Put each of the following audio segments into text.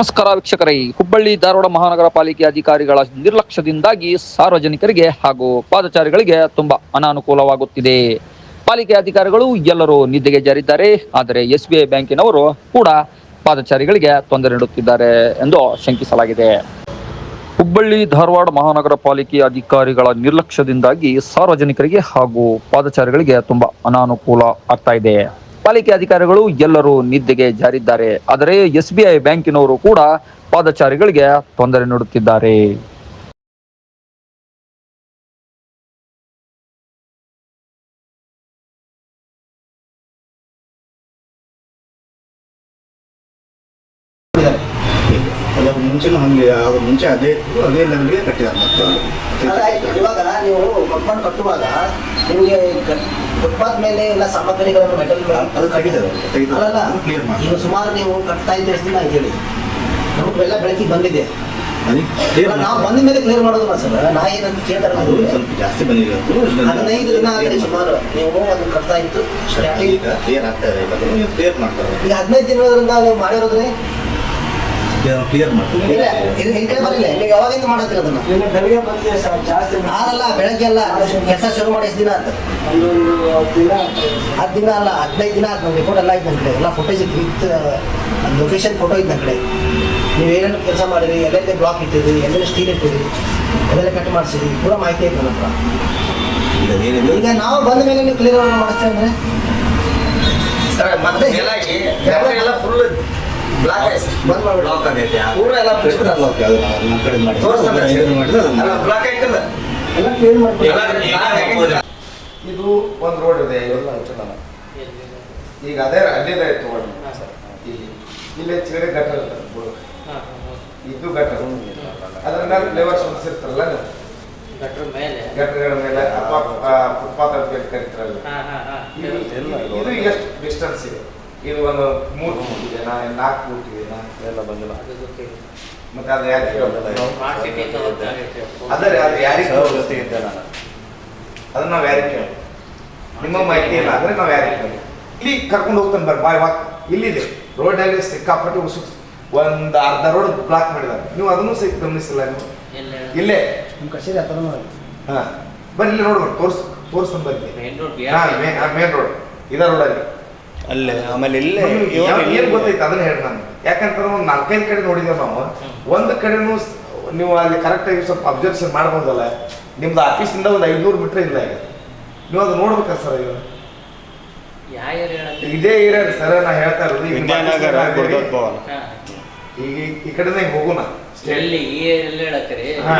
ನಮಸ್ಕಾರ ವೀಕ್ಷಕರೇ. ಹುಬ್ಬಳ್ಳಿ ಧಾರವಾಡ ಮಹಾನಗರ ಪಾಲಿಕೆ ಅಧಿಕಾರಿಗಳ ನಿರ್ಲಕ್ಷ್ಯದಿಂದಾಗಿ ಸಾರ್ವಜನಿಕರಿಗೆ ಹಾಗೂ ಪಾದಚಾರಿಗಳಿಗೆ ತುಂಬಾ ಅನಾನುಕೂಲವಾಗುತ್ತಿದೆ. ಪಾಲಿಕೆ ಅಧಿಕಾರಿಗಳು ಎಲ್ಲರೂ ನಿದ್ದೆಗೆ ಜಾರಿದ್ದಾರೆ. ಆದರೆ ಎಸ್ ಬಿ ಐ ಬ್ಯಾಂಕಿನವರು ಕೂಡ ಪಾದಚಾರಿಗಳಿಗೆ ತೊಂದರೆ ನೀಡುತ್ತಿದ್ದಾರೆ ಎಂದು ಶಂಕಿಸಲಾಗಿದೆ. ಹುಬ್ಬಳ್ಳಿ ಧಾರವಾಡ ಮಹಾನಗರ ಪಾಲಿಕೆ ಅಧಿಕಾರಿಗಳ ನಿರ್ಲಕ್ಷ್ಯದಿಂದಾಗಿ ಸಾರ್ವಜನಿಕರಿಗೆ ಹಾಗೂ ಪಾದಚಾರಿಗಳಿಗೆ ತುಂಬಾ ಅನಾನುಕೂಲ ಆಗ್ತಾ ಇದೆ. ಪಾಲಿಕೆ ಅಧಿಕಾರಿಗಳು ಎಲ್ಲರೂ ನಿದ್ದೆಗೆ ಜಾರಿದ್ದಾರೆ. ಆದರೆ ಎಸ್ ಬ್ಯಾಂಕಿನವರು ಕೂಡ ಪಾದಚಾರಿಗಳಿಗೆ ತೊಂದರೆ ನೀಡುತ್ತಿದ್ದಾರೆ. ಮುಂಚೆನೂ ಹಂಗೆ ಆಗ ಮುಂಚೆ ಅದೇ ಇತ್ತು ಅದೇ ಲೆವೆಲ್ಗೆ ಕಟ್ಟಿದ್ದಾರೆ ಮತ್ತೆ ಅದಾಯ್ತು. ಇವಾಗ ನೀವು ಕಂಪೌಂಡ್ ಕಟ್ಟುವಾಗ ನಿಮಗೆ ಫುಟ್ಪಾತ್ ಮೇಲೆ ಎಲ್ಲ ಸಾಮಗ್ರಿಗಳನ್ನು ಮೆಟಲ್ ಅದು ಕಟ್ಟಿದ್ದಾರೆ. ಅಲ್ಲಲ್ಲ ಕ್ಲಿಯರ್ ಮಾಡಿ. ಈಗ ಸುಮಾರು ನೀವು ಕಟ್ತಾ ಇದ್ದ ಎಷ್ಟು ದಿನ ಆಯ್ತು ಹೇಳಿ? ನಮಗೆಲ್ಲ ಬೆಳಕಿಗೆ ಬಂದಿದೆ. ನಾವು ಬಂದ ಮೇಲೆ ಕ್ಲಿಯರ್ ಮಾಡೋದು ಸರ್ ನಾ ಏನಂತ ಕೇಳ್ತಾರೆ ಅದು ಸ್ವಲ್ಪ ಜಾಸ್ತಿ ಬಂದಿರೋದು ಹದಿನೈದು ದಿನ ಆಗಲಿ ಸುಮಾರು ನೀವು ಅದು ಕಟ್ತಾ ಇತ್ತು. ಕ್ಲಿಯರ್ ಆಗ್ತಾ ಇದೆ ಕ್ಲಿಯರ್ ಮಾಡ್ತಾರೆ. ಈಗ ಹದಿನೈದು ದಿನದಿಂದ ನೀವು ಮಾಡಿರೋದ್ರೆ? ಕ್ಲಿಯರ್ ಮಾಡ್ತೀವಿ. ಇಲ್ಲ ಇದು ಹಿಂಗೆ ಬರಲಿಲ್ಲ. ನೀವು ಯಾವಾಗಿಂದ ಮಾಡತ್ತೀರ ಅದನ್ನ? ನಿನ್ನೆ ಬೆಳಗ್ಗೆ ಬಂದಿದೆ ಸರ್ ಜಾಸ್ತಿ ಆಗಲ್ಲ ಬೆಳಗ್ಗೆ ಅಲ್ಲ ಕೆಲಸ ಶುರು ಮಾಡಿ ದಿನ ಅಂತ ಒಂದು ದಿನ ಆಯ್ತು. ಹತ್ತು ದಿನ ಅಲ್ಲ ಹದಿನೈದು ದಿನ ಆಯ್ತು ನಮ್ಮ ರಿಪೋರ್ಟ್ ಎಲ್ಲ ಐತೆ ನನ್ನ ಕಡೆ. ಎಲ್ಲ ಫೋಟೋಸ್ ವಿತ್ ಲೊಕೇಶನ್ ಫೋಟೋ ಐತೆ ನನ್ನ ಕಡೆ. ನೀವು ಏನೇನು ಕೆಲಸ ಮಾಡಿರಿ ಎಲ್ಲೆಲ್ಲಿ ಬ್ಲಾಕ್ ಇಟ್ಟಿರಿ ಎಲ್ಲೆಲ್ಲಿ ಸ್ಟೀಲ್ ಇಟ್ಟಿರಿ ಎಲ್ಲೆಲ್ಲ ಕಟ್ ಮಾಡಿಸಿರಿ ಪೂರ ಮಾಹಿತಿ ಐತೆ ನನ್ನ ಹತ್ರ ಈಗ ನಾವು ಬಂದ ಮೇಲೆ ನೀವು ಕ್ಲಿಯರ್ ಮಾಡಿಸ್ತೇವೆ ಅಂದರೆ? ಮತ್ತೆ ಎಲ್ಲ ಫುಲ್ ಬ್ಲಾಕ್ ಬಂದ್ ಮಾಡ್ಬಿಡು. ಬ್ಲಾಕ್ ಆಗೈತೆ ಪೂರ ಎಲ್ಲ ಮುಚ್ಚಿಬಿಡ ಓಕೆ ಅದು ನಮ್ಮ ಕಡೆ ಮಾಡಿ ತೋರ್ಸಲ್ಲ. ಇದು ಮಾಡಿದ್ರೆ ಅದನ್ನ ಬ್ಲಾಕ್ ಆಯ್ತಲ್ಲ ಎಲ್ಲ ಕ್ಲೀನ್ ಮಾಡ್ತೀವಿ ಇದು ಒಂದು ರೋಡ್ ಇದೆ ಇವೆಲ್ಲ ಈಗ ಅದೇ ಅಲ್ಲಿಂದ ಇತ್ತು ಇಲ್ಲಿ ಇಲ್ಲೇ ಚಿಗರೆ ಗಟ್ಟರ ಇರ್ತದೆ. ಇದು ಗಟ್ಟರ ಅದ್ರ ಮೇಲೆ ಫ್ಲೇವರ್ಸ್ ಹೊಂದಿಸಿರ್ತಾರಲ್ಲ ನೀವು ಗಟ್ಟರಗಳ ಮೇಲೆ? ಅಥವಾ ಫುಟ್ಪಾತ್ ಅಂತ ಕರಿತಾರಲ್ಲ. ಇದು ಎಷ್ಟು ಡಿಸ್ಟೆನ್ಸ್ ಇದೆ? ಇದು ಒಂದು ಮೂರು ಫೂಟ್ ಇದೆ ನಾ ನಾಲ್ಕು ಫೂಟ್ ಇದೆ ನಾ ಎಲ್ಲ ಬಂದಿಲ್ಲ. ಮತ್ತೆ ಅದು ಯಾಕೆ ಅದರ ಅದು ಯಾರಿಗೆ ಜೊತೆ ಇದ್ದೆ ನಾನು. ಅದನ್ನ ನಾವು ಯಾರಿಗೆ ಕೇಳಿ ನಿಮ್ಮ ಮಾಹಿತಿ ಇಲ್ಲ ಅಂದ್ರೆ ನಾವು ಯಾರಿಗೆ ಕೇಳಿ ಇಲ್ಲಿ ಕರ್ಕೊಂಡು ಹೋಗ್ತಾನೆ ಬರ್ರಿ ಬಾಯ್ ವಾಕ್. ಇಲ್ಲಿದೆ. ರೋಡಲ್ಲಿ ಸಿಕ್ಕಾಪಟ್ಟೆ ಉಸು ಒಂದು ಅರ್ಧ ರೋಡ್ ಬ್ಲಾಕ್ ಮಾಡಿದ್ದಾರೆ. ನೀವು ಅದನ್ನು ಸಹ ಗಮನಿಸಿಲ್ಲ ನೀವು? ಇಲ್ಲೇ ನಿಮ್ಮ ಕಚೇರಿ ಹತ್ರ ಹಾ. ಬರ್ರಿ ಇಲ್ಲಿ ನೋಡ್ಬೋದು. ತೋರ್ಸ್ ತೋರಿಸ್ತಾನೆ ಬರ್ರಿ ಮೇನ್ ರೋಡ್ ಹಾ ಮೇನ್ ರೋಡ್ ಇದ ರೋಡಲ್ಲಿ ಅಲ್ಲೇ ಆಮೇಲೆ ಇಲ್ಲೇ ಏನು ಗೊತ್ತೈತೆ ಅದನ್ನ ಹೇಳಿ ನಾನು. ಯಾಕಂತಂದ್ರೆ ಒಂದು ನಾಲ್ಕೈದು ಕಡೆ ನೋಡಿದ್ದೆ ನಾವು ಒಂದು ಕಡೆನೂ ನೀವು ಅಲ್ಲಿ ಕರೆಕ್ಟಾಗಿ ಸ್ವಲ್ಪ ಅಬ್ಸರ್ವೇಷನ್ ಮಾಡ್ಬೋದಲ್ಲ. ನಿಮ್ದು ಆಫೀಸಿಂದ ಒಂದು ಐದ್ನೂರು ಮೀಟ್ರ್ ಇಲ್ಲ ಈಗ. ನೀವು ಅದು ನೋಡ್ಬೇಕ ಸರ್ ಈಗ? ಇದೇ ಏರಿಯಾ ಸರ್ ನಾ ಹೇಳ್ತಾ ಇರೋದು ಈಗ ಈ ಕಡೆನೇ ಹೋಗೋಣ.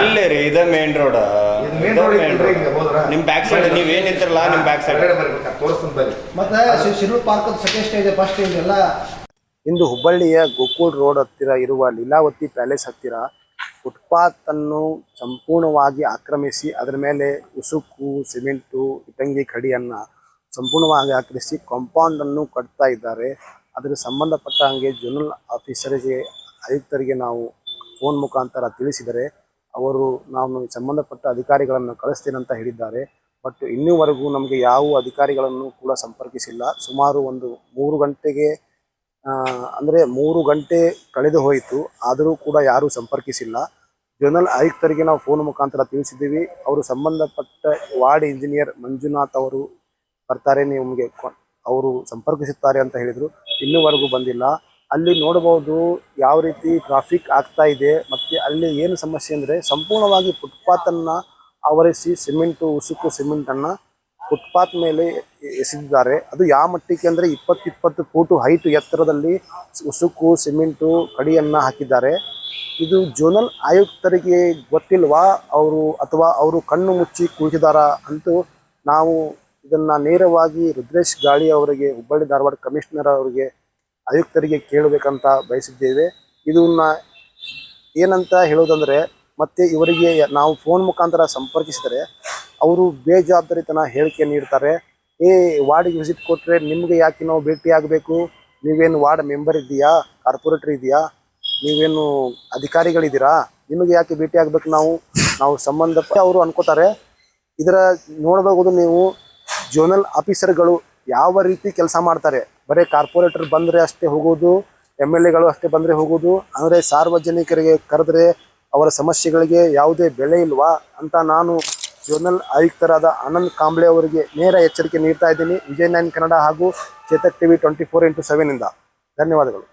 ಇಲ್ಲೇ ರೀ ಇದ ಮೇನ್ ರೋಡ್ ಇದು ಮೇನ್ ರೋಡ್ ಇದ್ರಿ ಈಗ ನಿಮ್ ಬ್ಯಾಕ್ ಸೈಡ್ ನೀವು ಏನ್ ನಿಂತಿರಲ್ಲ ನಿಮ್ ಬ್ಯಾಕ್ ಸೈಡ್ ತೋರಿಸ್ತಾನೆ ಬರ್ರಿ ಮತ್ತೆ ಶಿರು park second stage first stage ಎಲ್ಲ. ಇಂದು ಹುಬ್ಬಳ್ಳಿಯ ಗೋಕುಲ್ ರೋಡ್ ಹತ್ತಿರ ಇರುವ ಲೀಲಾವತಿ ಪ್ಯಾಲೇಸ್ ಹತ್ತಿರ ಫುಟ್ಪಾತ್ ಅನ್ನು ಸಂಪೂರ್ಣವಾಗಿ ಆಕ್ರಮಿಸಿ ಅದರ ಮೇಲೆ ಉಸುಕು ಸಿಮೆಂಟು ಇಟಂಗಿ ಕಡಿಯನ್ನು ಸಂಪೂರ್ಣವಾಗಿ ಆಕ್ರಮಿಸಿ ಕಾಂಪೌಂಡ್ ಅನ್ನು ಕಟ್ತಾ ಇದ್ದಾರೆ. ಅದರ ಸಂಬಂಧಪಟ್ಟ ಹಾಗೆ ಜೋನಲ್ ಆಫೀಸರಿಗೆ ಆಯುಕ್ತರಿಗೆ ನಾವು ಫೋನ್ ಮುಖಾಂತರ ತಿಳಿಸಿದರೆ ಅವರು ನಾವು ಸಂಬಂಧಪಟ್ಟ ಅಧಿಕಾರಿಗಳನ್ನು ಕಳಿಸ್ತೇನೆ ಅಂತ ಹೇಳಿದ್ದಾರೆ. ಬಟ್ ಇನ್ನೂವರೆಗೂ ನಮಗೆ ಯಾವ ಅಧಿಕಾರಿಗಳನ್ನು ಕೂಡ ಸಂಪರ್ಕಿಸಿಲ್ಲ. ಸುಮಾರು ಒಂದು ಮೂರು ಗಂಟೆಗೆ ಅಂದರೆ ಮೂರು ಗಂಟೆ ಕಳೆದು ಹೋಯಿತು. ಆದರೂ ಕೂಡ ಯಾರೂ ಸಂಪರ್ಕಿಸಿಲ್ಲ. ಜನರಲ್ ಆಯುಕ್ತರಿಗೆ ನಾವು ಫೋನ್ ಮುಖಾಂತರ ತಿಳಿಸಿದ್ದೀವಿ. ಅವರು ಸಂಬಂಧಪಟ್ಟ ವಾರ್ಡ್ ಇಂಜಿನಿಯರ್ ಮಂಜುನಾಥ್ ಅವರು ಬರ್ತಾರೆ, ನಿಮಗೆ ಅವರು ಸಂಪರ್ಕಿಸುತ್ತಾರೆ ಅಂತ ಹೇಳಿದರು. ಇನ್ನೂವರೆಗೂ ಬಂದಿಲ್ಲ. ಅಲ್ಲಿ ನೋಡಬಹುದು ಯಾವ ರೀತಿ ಟ್ರಾಫಿಕ್ ಆಗ್ತಾ ಇದೆ ಮತ್ತೆ ಅಲ್ಲಿ ಏನು ಸಮಸ್ಯೆ ಅಂದರೆ ಸಂಪೂರ್ಣವಾಗಿ ಫುಟ್ಪಾತನ್ನು ಆವರಿಸಿ ಸಿಮೆಂಟು ಉಸುಕು ಸಿಮೆಂಟನ್ನು ಫುಟ್ಪಾತ್ ಮೇಲೆ ಎಸೆದಿದ್ದಾರೆ. ಅದು ಯಾವ ಮಟ್ಟಿಗೆ ಅಂದರೆ ಇಪ್ಪತ್ತು ಇಪ್ಪತ್ತು ಫೂಟು ಹೈಟ್ ಎತ್ತರದಲ್ಲಿ ಉಸುಕು ಸಿಮೆಂಟು ಕಡಿಯನ್ನು ಹಾಕಿದ್ದಾರೆ. ಇದು ಜೋನಲ್ ಆಯುಕ್ತರಿಗೆ ಗೊತ್ತಿಲ್ವಾ? ಅವರು ಅಥವಾ ಅವರು ಕಣ್ಣು ಮುಚ್ಚಿ ಕುಳಿತಿದಾರ ಅಂತೂ ನಾವು ಇದನ್ನು ನೇರವಾಗಿ ರುದ್ರೇಶ್ ಗಾಳಿ ಅವರಿಗೆ, ಹುಬ್ಬಳ್ಳಿ ಧಾರವಾಡ ಕಮಿಷನರ್ ಅವರಿಗೆ ಆಯುಕ್ತರಿಗೆ ಕೇಳಬೇಕಂತ ಬಯಸಿದ್ದೇವೆ. ಇದನ್ನ ಏನಂತ ಹೇಳೋದಂದರೆ ಮತ್ತೆ ಇವರಿಗೆ ನಾವು ಫೋನ್ ಮುಖಾಂತರ ಸಂಪರ್ಕಿಸಿದರೆ ಅವರು ಬೇಜವಾಬ್ದಾರಿತನ ಹೇಳಿಕೆ ನೀಡ್ತಾರೆ. ಏ, ವಾರ್ಡಿಗೆ ವಿಸಿಟ್ ಕೊಟ್ಟರೆ ನಿಮಗೆ ಯಾಕೆ ನಾವು ಭೇಟಿ ಆಗಬೇಕು? ನೀವೇನು ವಾರ್ಡ್ ಮೆಂಬರ್ ಇದೆಯಾ ಕಾರ್ಪೊರೇಟರ್ ಇದೆಯಾ ನೀವೇನು ಅಧಿಕಾರಿಗಳಿದ್ದೀರಾ? ನಿಮಗೆ ಯಾಕೆ ಭೇಟಿ ಆಗಬೇಕು ನಾವು? ನಾವು ಸಂಬಂಧಪಟ್ಟ ಅವರು ಅನ್ಕೋತಾರೆ. ಇದರ ನೋಡಬಹುದು ನೀವು, ಜೋನಲ್ ಆಫೀಸರ್ಗಳು ಯಾವ ರೀತಿ ಕೆಲಸ ಮಾಡ್ತಾರೆ. ಬರೀ ಕಾರ್ಪೊರೇಟರ್ ಬಂದರೆ ಅಷ್ಟೇ ಹೋಗೋದು ಎಂ ಎಲ್ ಎಗಳು ಅಷ್ಟೇ ಬಂದರೆ ಹೋಗೋದು. ಅಂದರೆ ಸಾರ್ವಜನಿಕರಿಗೆ ಕರೆದ್ರೆ ಅವರ ಸಮಸ್ಯೆಗಳಿಗೆ ಯಾವುದೇ ಬೆಲೆ ಇಲ್ವಾ ಅಂತ ನಾನು ಜೋನಲ್ ಆಯುಕ್ತರಾದ ಆನಂದ್ ಕಾಂಬ್ಳೆ ಅವರಿಗೆ ನೇರ ಎಚ್ಚರಿಕೆ ನೀಡ್ತಾ ಇದ್ದೀನಿ. ವಿಜಯ್ ನೈನ್ ಕನ್ನಡ ಹಾಗೂ Chetak TV twenty four into ಸೆವೆನಿಂದ ಧನ್ಯವಾದಗಳು.